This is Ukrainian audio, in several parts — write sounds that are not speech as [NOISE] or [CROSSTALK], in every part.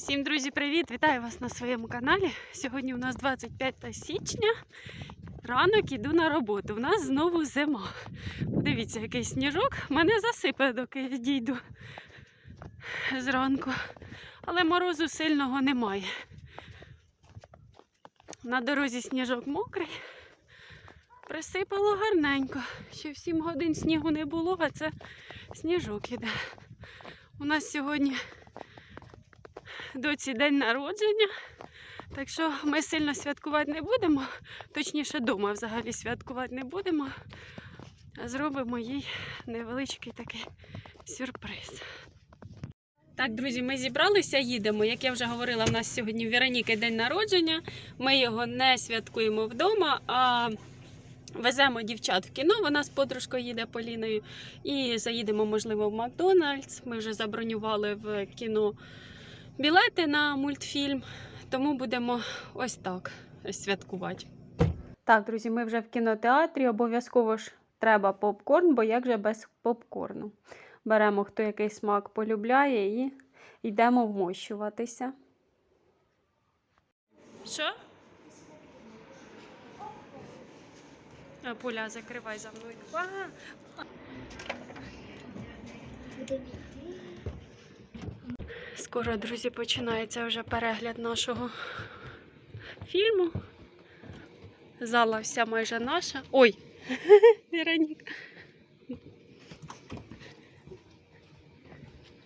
Всім друзі, привіт! Вітаю вас на своєму каналі. Сьогодні у нас 25 січня. Ранок іду на роботу. У нас знову зима. Подивіться, який сніжок. Мене засипе, доки я дійду зранку. Але морозу сильного немає. На дорозі сніжок мокрий. Присипало гарненько. Ще в 7 годин снігу не було, а це сніжок іде. У нас сьогодні доці день народження. Так що ми сильно святкувати не будемо. Точніше, вдома взагалі святкувати не будемо. Зробимо їй невеличкий такий сюрприз. Так, друзі, ми зібралися, їдемо. Як я вже говорила, в нас сьогодні Вероніки день народження. Ми його не святкуємо вдома, а веземо дівчат в кіно. Вона з подружкою їде Поліною. І заїдемо, можливо, в Макдональдс. Ми вже забронювали в кіно білети на мультфільм, тому будемо ось так святкувати. Так, друзі, ми вже в кінотеатрі. Обов'язково ж треба попкорн, бо як же без попкорну. Беремо, хто який смак полюбляє, і йдемо вмощуватися. Що? А, Поля, закривай за мною. А, Скоро, друзі, починається вже перегляд нашого фільму. Зала вся майже наша. Ой! [LAUGHS] Вероніка.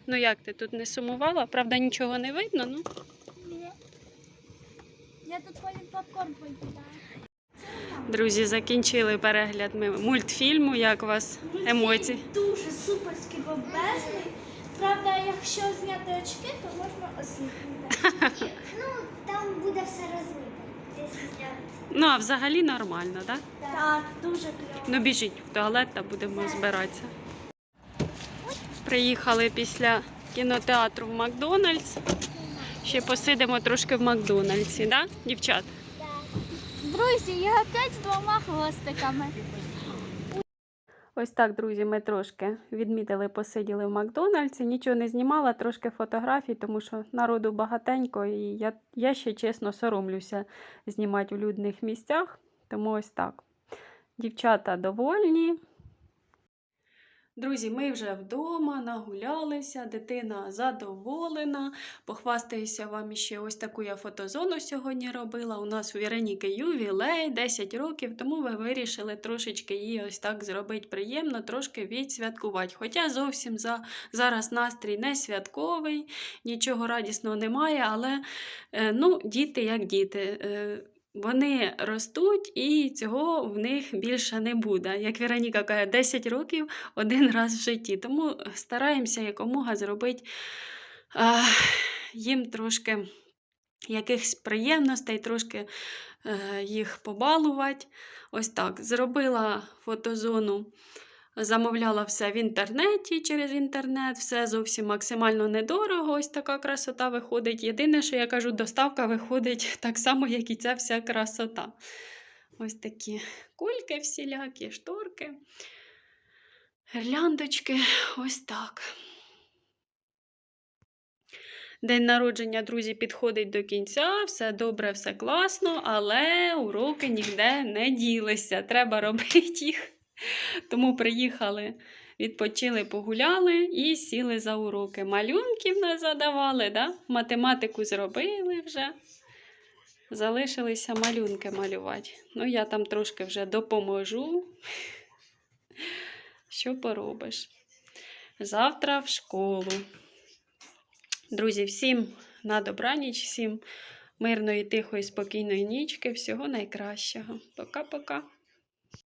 Ну як ти тут не сумувала? Правда, нічого не видно, ну. Ні. Я тут потім попкорн поїдаю. Друзі, закінчили перегляд ми мультфільму. Як у вас емоції? Дуже суперський бомбезний. Правда, якщо зняти очки, то можна осліпнути. [LAUGHS] Ну, там буде все розмито. Ну, а взагалі нормально, так? Так, дуже кльово. Ну, біжіть в туалет та будемо збиратися. Приїхали після кінотеатру в Макдональдс. Ще посидимо трошки в Макдональдсі, да, дівчат? Друзі, я опять з двома хвостиками. Ось так, друзі, ми трошки відмітили, посиділи в Макдональдсі. Нічого не знімала, трошки фотографій, тому що народу багатенько, і я, я ще чесно соромлюся знімати у людних місцях. Тому ось так. Дівчата довольні. Друзі, ми вже вдома нагулялися, дитина задоволена. Похвастаюся вам ще ось таку я фотозону сьогодні робила. У нас у Вероніки ювілей 10 років, тому ви вирішили трошечки її ось так зробити приємно, трошки відсвяткувати. Хоча зовсім за, зараз настрій не святковий, нічого радісного немає, але е, ну, діти як діти. Вони ростуть і цього в них більше не буде. Як Вероніка каже, 10 років [LAUGHS] один раз в житті. Тому стараємося якомога зробити а, їм трошки якихось приємностей, трошки е, їх побалувати. Ось так. Зробила фотозону. Замовляла все в інтернеті через інтернет, все зовсім максимально недорого. Ось така красота виходить. Єдине, що я кажу, доставка виходить так само, як і ця вся красота. Ось такі кульки всілякі, шторки, гірляндочки, ось так. День народження, друзі, підходить до кінця, все добре, все класно, але уроки ніде не ділися. Треба робити їх. [LAUGHS] Тому приїхали, відпочили, погуляли і сіли за уроки. Малюнків нас задавали, да? математику зробили вже. Залишилися малюнки малювати. Ну, я там трошки вже допоможу. [LAUGHS] Що поробиш? Завтра в школу. Друзі, всім на добраніч, всім мирної, тихої, спокійної нічки. Всього найкращого. Пока-пока.